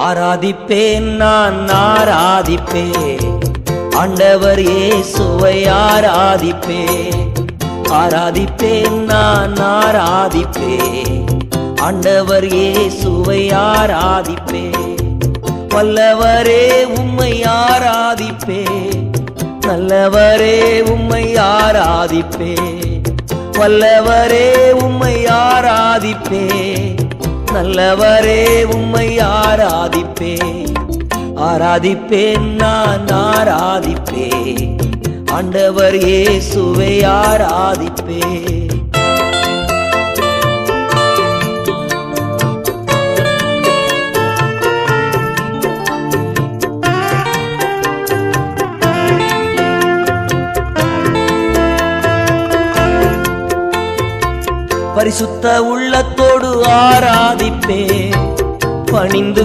ஆராதிப்பேன் நான் ஆராதிப்பேன். ஆண்டவர் இயேசுவை ஆராதிப்பேன். ஆராதிப்பேன் நான் ஆராதிப்பேன். ஆண்டவர் இயேசுவை ஆராதிப்பேன். வல்லவரே உம்மை ஆராதிப்பேன். நல்லவரே உம்மை ஆராதிப்பேன். வல்லவரே உம்மை ஆராதிப்பேன். நல்லவரே உம்மை ஆராதிப்பேன். ஆராதிப்பேன் நான் ஆராதிப்பேன். ஆண்டவர் இயேசுவை ஆராதிப்பேன். பரிசுத்த உள்ளத்தோடு ஆராதிப்பே பணிந்து